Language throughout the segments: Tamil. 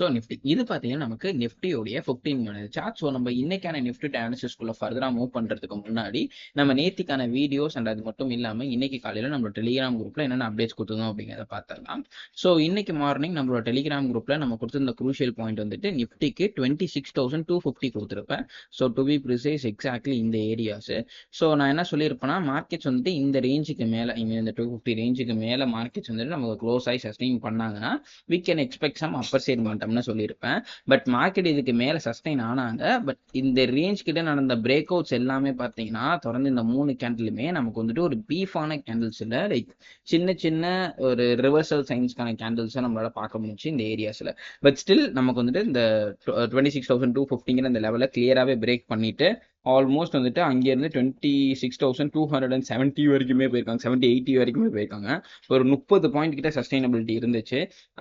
ஸோ நிஃப்டி இது பார்த்தீங்கன்னா நமக்கு நிஃப்டியோடைய ஃபிஃப்டீன் மினிட் சார்ட் ஸோ நம்ம இன்னைக்கான நிஃப்டி அனாலிசிஸ்குள்ள ஃபர்தராக மூவ் பண்ணுறதுக்கு முன்னாடி நம்ம நேத்திக்கான வீடியோஸ் அண்ட் அது மட்டும் இல்லாமல் இன்னைக்கு காலையில் நம்மளோட டெலிகிராம் குரூப்பில் என்னென்ன அப்டேட்ஸ் கொடுத்துருந்தோம் அப்படிங்கிறத பார்த்துடலாம் ஸோ இன்னைக்கு மார்னிங் நம்மளோட டெலிகிராம் குரூப்பில் நம்ம கொடுத்துருந்த குரூஷியல் பாயிண்ட் வந்துட்டு நிஃப்டிக்கு twenty six thousand two fifty கொடுத்துருப்பேன். So to be precise exactly இந்த ஏரியாஸ் ஸோ நான் என்ன சொல்லியிருப்பேன்னா மார்க்கெட்ஸ் வந்துட்டு இந்த ரேஞ்சுக்கு மேலே இந்த டூ ஃபிஃப்டி ரேஞ்சுக்கு மேலே மார்க்கெட்ஸ் வந்துட்டு நமக்கு க்ளோஸ் ஆகி சஸ்டெயின் பண்ணாங்கன்னா we can expect some upper side அப்படின்னு சொல்லியிருப்பேன். பட் மார்க்கெட் இதுக்கு மேலே சஸ்டைன் ஆனாங்க. பட் இந்த ரேஞ்ச் கிட்ட நடந்த பிரேக் அவுட்ஸ் எல்லாமே பார்த்தீங்கன்னா தொடர்ந்து இந்த மூணு கேண்டிலுமே நமக்கு வந்துட்டு ஒரு பீஃபான கேண்டில்ஸ் இல்லை லைக் சின்ன சின்ன ஒரு ரிவர்சல் சயின்ஸ்க்கான கேண்டில்ஸை நம்மளால பார்க்க முடிஞ்சு இந்த ஏரியாஸில் பட் ஸ்டில் நமக்கு வந்துட்டு இந்த டுவெண்ட்டி சிக்ஸ் தௌசண்ட் டூ ஃபிஃப்டிங்கிற இந்த லெவலில் கிளியராகவே பிரேக் பண்ணிட்டு ஆல்மோஸ்ட் வந்துட்டு அங்கேருந்து twenty six thousand two hundred and seventy வரைக்குமே போயிருக்காங்க. செவன்ட்டி எயிட்டி வரைக்குமே போயிருக்காங்க. ஒரு முப்பது பாயிண்ட் கிட்ட சஸ்டைனபிலிட்டி இருந்துச்சு.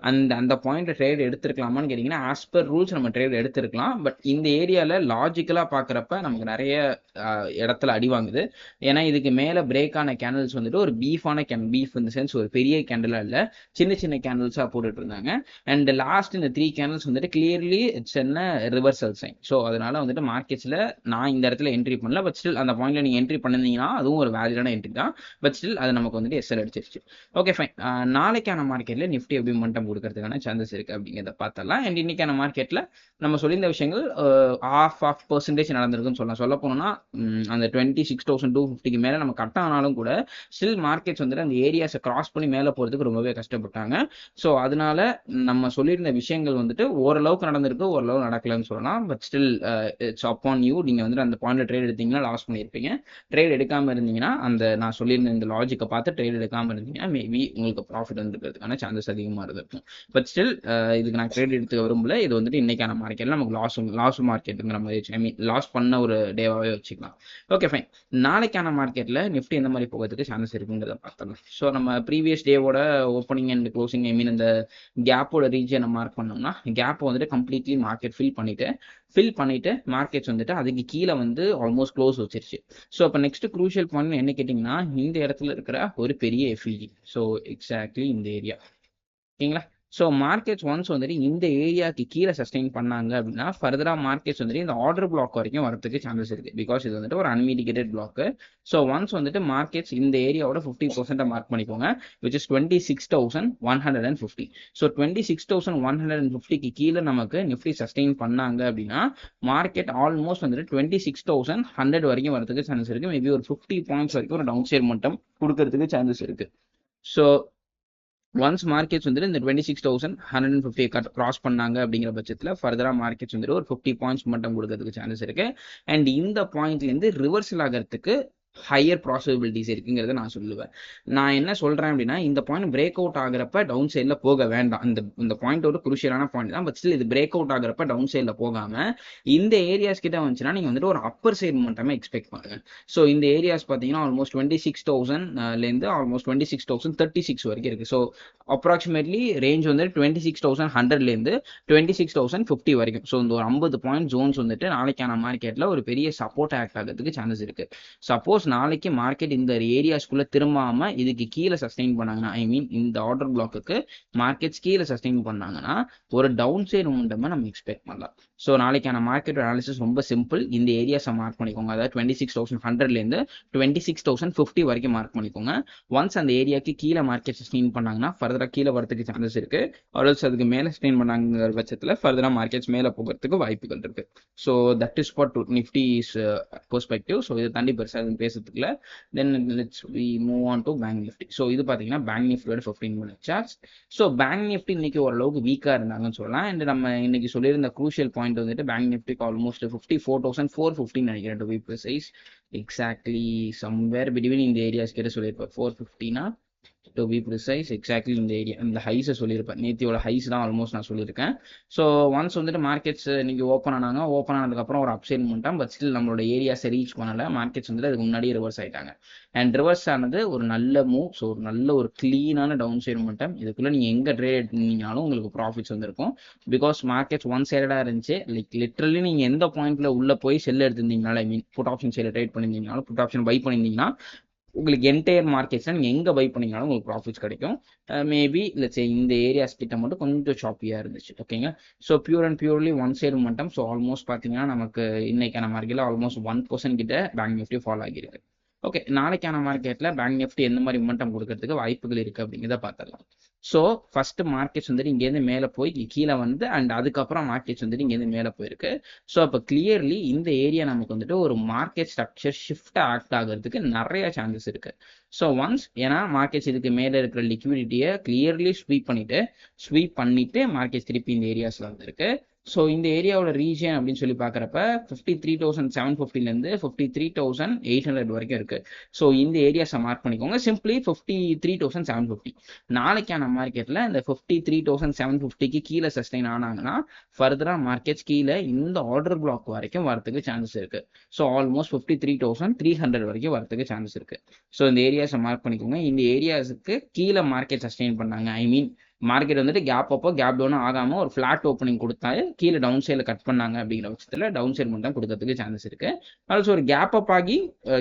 அந்த அந்த பாயிண்ட் ட்ரேட் எடுத்துருக்கலாமான்னு கேட்டிங்கன்னா ஆஸ் பர் ரூல்ஸ் நம்ம ட்ரேட் எடுத்துருக்கலாம். பட் இந்த ஏரியாவில் லாஜிக்கலாக பார்க்குறப்ப நமக்கு நிறைய இடத்துல அடி வாங்குது. ஏன்னா இதுக்கு மேலே பிரேக் ஆன கேண்டல்ஸ் வந்துட்டு ஒரு பீஃபான கேன் பீஃப் இந்த சென்ஸ் ஒரு பெரிய கேண்டலாக இல்லை சின்ன சின்ன கேண்டில்ஸாக போட்டுட்டு இருந்தாங்க. அண்ட் லாஸ்ட் இந்த த்ரீ கேண்டில்ஸ் வந்துட்டு கிளியர்லி இட்ஸ் என்ன ரிவர்சல் சைன் ஸோ அதனால வந்துட்டு மார்க்கெட்ஸில் நான் இந்த இடத்துல என்ட்ரி பண்ணல பட் ஸ்டில் அந்த பாயிண்ட்ல நீங்கள் என்ட்ரி பண்ணிருந்தீங்கன்னா அதுவும் ஒரு வேலிடான என்ட்ரி தான். பட் ஸ்டில் அது நமக்கு வந்துட்டு எஸ்எல் அடிச்சிருச்சு. ஓகே ஃபைன் நாளைக்கான மார்க்கெட்ல நிஃப்டி எப்படி மட்டம் கொடுக்கறதுக்கான சான்சஸ் இருக்கு அப்படிங்கிறத பார்த்தலாம் அண்ட் இன்னைக்கான மார்க்கெட்ல நம்ம சொல்லியிருந்த விஷயங்கள் ஆஃப் ஆஃப் பர்சன்டேஜ் நடந்திருக்குன்னு சொல்லலாம். சொல்ல போனோம்னா அந்த டுவெண்ட்டி சிக்ஸ் தௌசண்ட் டூ ஃபிஃப்டிக்கு மேலே நம்ம கட் ஆனாலும் கூட ஸ்டில் மார்க்கெட்ஸ் வந்துட்டு அந்த ஏரியாஸை கிராஸ் பண்ணி மேலே போகிறதுக்கு ரொம்பவே கஷ்டப்பட்டாங்க. ஸோ அதனால நம்ம சொல்லியிருந்த விஷயங்கள் வந்துட்டு ஓரளவுக்கு நடந்திருக்கு ஓரளவு நடக்கலன்னு சொல்லலாம். But still it's upon you நீங்கள் வந்துட்டு அந்த பாயிண்ட்ல ட்ரேட் எடுத்தீங்கன்னா லாஸ் பண்ணியிருப்பீங்க. ட்ரேட் எடுக்காம இருந்தீங்கன்னா அந்த நான் சொல்லியிருந்த இந்த லாஜிக்கை பார்த்து ட்ரேட் எடுக்காம இருந்தீங்கன்னா மேபி உங்களுக்கு ப்ராஃபிட் வந்துருக்கிறதுக்கான சான்சஸ் அதிகமாக இருக்கும். பட் ஸ்டில் இதுக்கு நான் ட்ரேட் எடுத்துக்க விரும்பல. இது வந்துட்டு இன்னைக்கான மார்க்கெட்ல நமக்கு லாஸ் லாஸ் மார்க்கெட்டுங்கிற மாதிரி ஐ மீன் லாஸ் பண்ண ஒரு டேவாகவே வச்சுக்கலாம். ஓகே ஃபைன் நாளைக்கான மார்க்கெட்ல நிஃப்டி எந்த மாதிரி போகிறதுக்கு சான்சஸ் இருக்குங்கிறத பார்த்தலாம் ஸோ நம்ம previous டேவோட opening and closing I mean இந்த கேப்போட ரீஜனை மார்க் பண்ணோம்னா கேப்பை வந்துட்டு கம்ப்ளீட்லி மார்க்கெட் ஃபில் பண்ணிட்டு ஃபில் பண்ணிட்டு மார்க்கெட்ஸ் வந்துட்டு அதுக்கு கீழே வந்து ஆல்மோஸ்ட் க்ளோஸ் வச்சிருச்சு. ஸோ அப்போ நெக்ஸ்ட் க்ரூஷியல் பாயிண்ட் என்ன கேட்டிங்கன்னா இந்த இடத்துல இருக்கிற ஒரு பெரிய எஃப்இஜி ஸோ எக்ஸாக்ட்லி இந்த ஏரியா ஓகேங்களா? ஸோ மார்க்கெட்ஸ் ஒன்ஸ் வந்துட்டு இந்த ஏரியாவுக்கு கீழே சஸ்டெயின் பண்ணாங்க அப்படின்னா ஃபர்தராக மார்க்கெட்ஸ் வந்துட்டு இந்த ஆர்டர் பிளாக் வரைக்கும் வரதுக்கு சான்சஸ் இருக்குது பிகாஸ் இது வந்துட்டு ஒரு அன்மீடிகேட்டட் பிளாக்கு ஸோ ஒன்ஸ் வந்துட்டு மார்க்கெட்ஸ் இந்த ஏரியாவோட ஃபிஃப்டி பர்சன்ட்டை மார்க் பண்ணிக்கோங்க which is twenty six thousand one hundred and fifty so twenty six thousand one hundred and ஃபிஃப்டிக்கு கீழே நமக்கு நிஃப்டி சஸ்டெயின் பண்ணாங்க அப்படின்னா மார்க்கெட் ஆல்மோஸ்ட் வந்துட்டு டுவெண்ட்டி சிக்ஸ் தௌசண்ட் ஹண்ட்ரட் வரைக்கும் வரதுக்கு சான்சஸ் இருக்குது மேபி ஒரு ஃபிஃப்டி பாயிண்ட்ஸ் வரைக்கும் ஒரு டவுன் ஷேர் மட்டும் கொடுக்கறதுக்கு சான்சஸ் இருக்குது ஸோ ஒன்ஸ் மார்க்கெட்ஸ் வந்துட்டு இந்த twenty six thousand hundred and fifty cut cross பண்ணாங்க அப்படிங்கிற பட்சத்தில் ஃபர்தராக மார்க்கெட்ஸ் வந்துட்டு ஒரு ஃபிஃப்டி பாயிண்ட்ஸ் மட்டும் கொடுக்கறதுக்கு சான்சஸ் இருக்கு. அண்ட் இந்த பாயிண்ட்லேருந்து ரிவர்சல் ஆகிறதுக்கு ஹையர் ப்ராசிபிலிட்டிஸ் இருக்குங்கிறத நான் சொல்லுவேன். நான் என்ன சொல்கிறேன் அப்படின்னா இந்த பாயிண்ட் பிரேக் அவுட் ஆகிறப்ப டவுன் சைடில் போக வேண்டாம். இந்த இந்த பாயிண்ட் ஒரு குருஷியலான பாயிண்ட் தான். பட் ஸ்டில் இது பிரேக் அவுட் ஆகிறப்ப டவுன் சைடில் போகாமல் இந்த ஏரியாஸ் கிட்ட வந்துச்சுன்னா நீங்கள் வந்துட்டு ஒரு அப்பர் சைடு மட்டுமே எக்ஸ்பெக்ட் பண்ணுங்க. ஸோ இந்த ஏரியாஸ் பார்த்தீங்கன்னா ஆல்மோஸ்ட் டுவெண்ட்டி சிக்ஸ் தௌசண்ட்லேருந்து almost twenty six thousand thirty six வரைக்கும் இருக்குது ஸோ அப்ராக்சிமேட்லி ரேஞ்ச் வந்து டுவெண்ட்டி சிக்ஸ் தௌசண்ட் ஹண்ட்ரட்லேருந்து டுவெண்ட்டி சிக்ஸ் தௌசண்ட் ஃபிஃப்டி வரைக்கும். ஸோ இந்த ஒரு ஐம்பது பாயிண்ட் ஜோன்ஸ் வந்துட்டு நாளைக்கான மார்க்கெட்டில் ஒரு பெரிய சப்போர்ட் ஆக்ட் ஆகிறதுக்கு சான்சஸ் இருக்குது சப்போஸ் நாளைக்கு மார்க்கெட் இந்த ஏரியாஸ்குள்ள திரும்பாம இதுக்கு கீழே சஸ்டெயின் பண்ணாங்கன்னா ஐ மீன் இந்த ஆர்டர் பிளாக்குக்கு மார்க்கெட்ஸ் கீழே சஸ்டெயின் பண்ணாங்கன்னா ஒரு டவுன் சைடு மூமெண்ட்டமாக நம்ம எக்ஸ்பெக்ட் பண்ணலாம். ஸோ நாளைக்கான மார்க்கெட் அனாலிசிஸ் ரொம்ப சிம்பிள் இந்த ஏரியாஸை மார்க் பண்ணிக்கோங்க. அதாவது டுவெண்ட்டி சிக்ஸ் தௌசண்ட் ஹண்ட்ரட்லேருந்து டுவெண்ட்டி சிக்ஸ் தௌசண்ட் ஃபிஃப்டி வரைக்கும் மார்க் பண்ணிக்கோங்க. ஒன்ஸ் அந்த ஏரியாக்கு கீழே மார்க்கெட் ஸ்டெயின் பண்ணாங்கன்னா ஃபர்தராக கீழே வரதுக்கு சான்சஸ் இருக்கு. ஆல்ஸ் அதுக்கு மேலே ஸ்டெயின் பண்ணாங்கிற பட்சத்தில் ஃபர்தராக மார்க்கெட்ஸ் மேலே போகிறதுக்கு வாய்ப்புகள் இருக்கு. So that is for Nifty is perspective so இதை தாண்டி பெருசாக எதுவும் பேசுறதுக்குல then let's we move on to bank Nifty so இது பார்த்தீங்கன்னா பேங்க் நிஃப்டியோட fifteen minute chart so bank Nifty இன்னைக்கு ஓரளவுக்கு வீக்காக இருந்தாங்கன்னு சொல்லலாம். அண்ட் நம்ம இன்னைக்கு சொல்லியிருந்த க்ரூஷியல் பாயிண்ட் வந்துட்டு bank நிஃப்டிக்கு almost fifty four thousand four fifteen நினைக்கிறேன் to be precise exactly somewhere between இந்த ஏரியாஸ் கிட்ட சொல்லியிருப்பேன். ஃபோர் ஃபிஃப்டினா டு பி ப்ரிசைஸ் எக்ஸாக்ட்லி இந்த ஏரியா இந்த ஹைஸை சொல்லியிருப்பேன். நேத்தியோட ஹைஸ் தான் ஆல்மோஸ்ட் நான் சொல்லியிருக்கேன். ஸோ ஒன்ஸ் வந்துட்டு மார்க்கெட்ஸ் இன்னைக்கு ஓப்பன் ஆனாங்க. ஓப்பன் ஆனதுக்கப்புறம் ஒரு அப்சைட் பண்ணிட்டான் பட் ஸ்டில் நம்மளோட ஏரியாஸை ரீச் பண்ணல. மார்க்கெட்ஸ் வந்துட்டு அதுக்கு முன்னாடியே ரிவர்ஸ் ஆயிட்டாங்க. அண்ட் ரிவர்ஸ் ஆனது ஒரு நல்ல மூவ் ஸோ ஒரு நல்ல ஒரு க்ளீனான டவுன் சைடு மட்டும் இதுக்குள்ள நீங்கள் எங்கே ட்ரேட் எடுத்தீங்கனாலும் உங்களுக்கு ப்ராஃபிட்ஸ் வந்திருக்கும். பிகாஸ் மார்க்கெட்ஸ் ஒன் சைடடாக இருந்துச்சு. லைக் லிட்ரலி நீங்கள் எந்த பாயிண்ட்ல உள்ள போய் செல் எடுத்திருந்தீங்கனால ஐ மீன் புட் ஆப்ஷன் சைடில் ட்ரேட் பண்ணியிருந்தீங்கனாலும் புட் ஆப்ஷன் பை பண்ணியிருந்தீங்கன்னா உங்களுக்கு என்டையர் மார்க்கெட்ஸ் நீங்கள் எங்கே பை பண்ணீங்கனாலும் உங்களுக்கு ப்ராஃபிட்ஸ் கிடைக்கும். மேபி லட்சே இந்த ஏரியாஸ் கிட்ட மட்டும் கொஞ்சம் ஷாப்பியாக இருந்துச்சு. ஓகேங்க so pure and purely one side மட்டும். ஸோ ஆல்மோஸ்ட் பார்த்தீங்கன்னா நமக்கு இன்னைக்கான மார்க்கெட்டில் ஆல்மோஸ்ட் ஒன் பர்சன்ட் கிட்ட பேங்க் நிஃப்டி ஃபாலோ ஆகியிருக்கு ஓகே நாளைக்கான மார்க்கெட்டில் பேங்க் நிஃப்டி எந்த மாதிரி மொமெண்டம் கொடுக்கறதுக்கு வாய்ப்புகள் இருக்குது அப்படிங்கிறத பார்த்துடலாம். ஸோ ஃபர்ஸ்ட் மார்க்கெட்ஸ் வந்துட்டு இங்கேருந்து மேலே போய் கீழே வந்து அண்ட் அதுக்கப்புறம் மார்க்கெட்ஸ் வந்துட்டு இங்கேருந்து மேலே போயிருக்கு. ஸோ அப்போ கிளியர்லி இந்த ஏரியா நமக்கு வந்துட்டு ஒரு மார்க்கெட் ஸ்ட்ரக்சர் ஷிஃப்ட் ஆக்ட் ஆகிறதுக்கு நிறைய சான்சஸ் இருக்கு. ஸோ ஒன்ஸ் ஏன்னா மார்க்கெட்ஸ் இதுக்கு மேலே இருக்கிற லிக்விடிட்டியை கிளியர்லி ஸ்வீப் பண்ணிட்டு ஸ்வீப் பண்ணிட்டு மார்க்கெட்ஸ் திருப்பி இந்த ஏரியாஸில் வந்துருக்கு. ஸோ இந்த ஏரியாவோட ரீஜன் அப்படின்னு சொல்லி பார்க்குறப்ப fifty three thousand seven ஃபிஃப்டிலேருந்து fifty three thousand eight hundred வரைக்கும் இருக்குது ஸோ இந்த ஏரியாஸை மார்க் பண்ணிக்கோங்க. Simply fifty three thousand seven fifty நாளைக்கான மார்க்கெட்டில் இந்த ஃபிஃப்டி த்ரீ தௌசண்ட் செவன் ஃபிஃப்டிக்கு கீழே சஸ்டைன் ஆனாங்கன்னா ஃபர்தராக மார்க்கெட்ஸ் கீழே இந்த ஆர்டர் பிளாக் வரைக்கும் வரதுக்கு சான்சஸ் இருக்குது so almost fifty three thousand three hundred வரைக்கும் வரதுக்கு சான்சஸ் இருக்குது ஸோ இந்த ஏரியாஸை மார்க் பண்ணிக்கோங்க. இந்த ஏரியாஸுக்கு கீழே மார்க்கெட் சஸ்டெயின் பண்ணாங்க. ஐ மீன் மார்க்கெட் வந்துட்டு கேப் அப்போ கேப் டவுனும் ஆகாம ஒரு ஃபிளாட் ஓப்பனிங் கொடுத்தா கீழே டவுன் சைடில் கட் பண்ணாங்க அப்படிங்கிற பட்சத்தில் டவுன் சைடு மட்டும் கொடுக்கறதுக்கு சான்சஸ் இருக்கு. ஆல்சோ ஒரு கேப் அப் ஆகி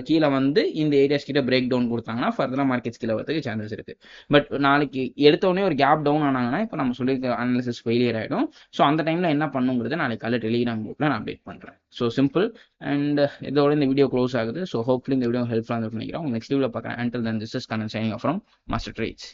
கீழே வந்து இந்த ஏரியாஸ் கிட்ட பிரேக் டவுன் கொடுத்தாங்கன்னா ஃபர்தராக மார்க்கெட்ஸ் கீழே வரதுக்கு சான்சஸ் இருக்கு. பட் நாளைக்கு எடுத்த உடனே ஒரு கேப் டவுன் ஆனாங்கன்னா இப்போ நம்ம சொல்லியிருக்க அனாலிசிஸ் ஃபெயிலியர் ஆகிடும் ஸோ அந்த டைம்ல என்ன பண்ணுங்கிறது நாளைக்கு காலையில் டெலிகிராம் குரூப்ல நான் அப்டேட் பண்ணுறேன் ஸோ சிம்பிள் அண்ட் இதோட இந்த வீடியோ க்ளோஸ் ஆகுது. ஸோ ஹோப்ஃபுல்லி இந்த வீடியோ ஹெல்ப்ஃபுல்லாக நினைக்கிறேன். நெக்ஸ்ட் வீடியோ பார்க்குறேன். And then this is Kanan signing from Master Trades